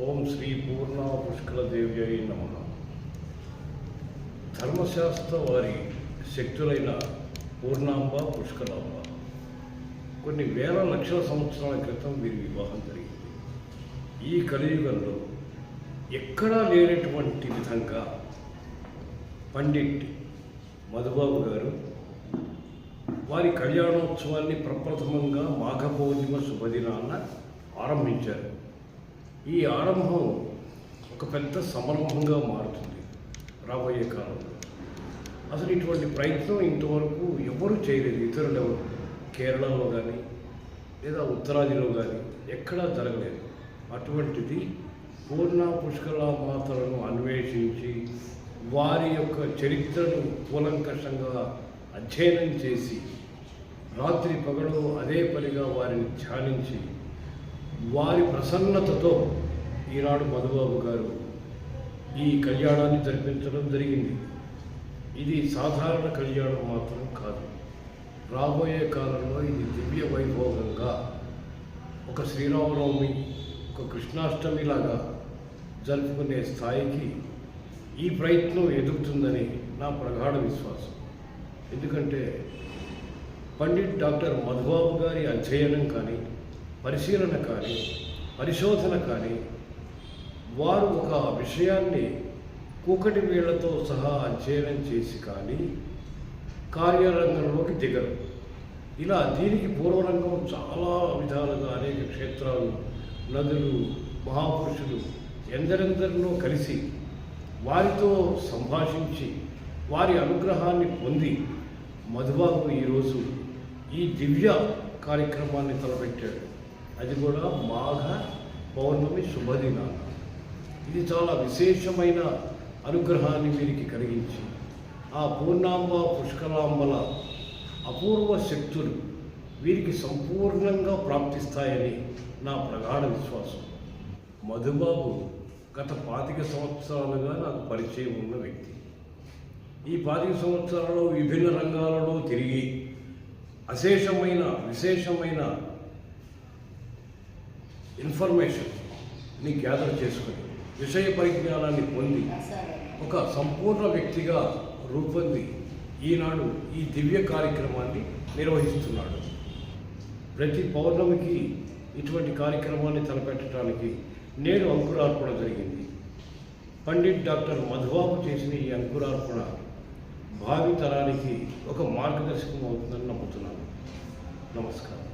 ఓం శ్రీ పూర్ణ పుష్కలదేవ్యై నమ. ధర్మశాస్త్ర వారి శక్తులైన పూర్ణాంబ పుష్కలాంబ. కొన్ని వేల లక్షల సంవత్సరాల క్రితం వీరి వివాహం జరిగింది. ఈ కలియుగంలో ఎక్కడా లేనటువంటి విధంగా పండిట్ మధుబాబు గారు వారి కళ్యాణోత్సవాన్ని ప్రప్రథమంగా మాఘ పౌర్ణిమ శుభదినాన్న ఆరంభించారు. ఈ ఆరంభం ఒక పెద్ద సంరంభంగా మారుతుంది రాబోయే కాలంలో. అసలు ఇటువంటి ప్రయత్నం ఇంతవరకు ఎవరు చేయలేదు. ఇతరులు ఎవరు కేరళలో కానీ లేదా ఉత్తరాదిలో కానీ ఎక్కడా జరగలేదు. అటువంటిది పూర్ణ పుష్కల మాతలను అన్వేషించి వారి యొక్క చరిత్రను కూలంకషంగా అధ్యయనం చేసి రాత్రి పగలు అదే పనిగా వారిని ధ్యానించి వారి ప్రసన్నతతో ఈనాడు మధుబాబు గారు ఈ కళ్యాణాన్ని జరిపించడం జరిగింది. ఇది సాధారణ కళ్యాణం మాత్రం కాదు. రాబోయే కాలంలో ఇది దివ్య వైభోగంగా ఒక శ్రీరామనవమి ఒక కృష్ణాష్టమిలాగా జరుపుకునే స్థాయికి ఈ ప్రయత్నం ఎదుగుతుందని నా ప్రగాఢ విశ్వాసం. ఎందుకంటే పండిట్ డాక్టర్ మధుబాబు గారి అధ్యయనం కానీ పరిశీలన కానీ పరిశోధన కానీ వారు ఒక విషయాన్ని కూకటి వీళ్ళతో సహా అధ్యయనం చేసి కానీ కార్యరంగంలోకి దిగరు. ఇలా దీనికి పూర్వరంగం చాలా విధాలుగా అనేక క్షేత్రాలు నదులు మహాపురుషులు ఎందరెందరినో కలిసి వారితో సంభాషించి వారి అనుగ్రహాన్ని పొంది మధుబాబు ఈరోజు ఈ దివ్య కార్యక్రమాన్ని తలపెట్టాడు. అది కూడా మాఘ పౌర్ణమి శుభదినాన. ఇది చాలా విశేషమైన అనుగ్రహాన్ని వీరికి కలిగించి ఆ పూర్ణాంబ పుష్కరాంబల అపూర్వ శక్తులు వీరికి సంపూర్ణంగా ప్రాప్తిస్తాయని నా ప్రగాఢ విశ్వాసం. మధుబాబు గత పాతిక సంవత్సరాలుగా నాకు పరిచయం ఉన్న వ్యక్తి. ఈ పాతిక సంవత్సరాలలో విభిన్న రంగాలలో తిరిగి అశేషమైన విశేషమైన ఇన్ఫర్మేషన్ని గ్యాదర్ చేసుకుని విషయ పరిజ్ఞానాన్ని పొంది ఒక సంపూర్ణ వ్యక్తిగా రూపొంది ఈనాడు ఈ దివ్య కార్యక్రమాన్ని నిర్వహిస్తున్నాడు. ప్రతి పౌర్ణమికి ఇటువంటి కార్యక్రమాన్ని తలపెట్టడానికి నేను అంకురార్పణ జరిగింది. పండిట్ డాక్టర్ మధుబాబు చేసిన ఈ అంకురార్పణ భావి తరానికి ఒక మార్గదర్శకం అవుతుందని నమ్ముతున్నాను. నమస్కారం.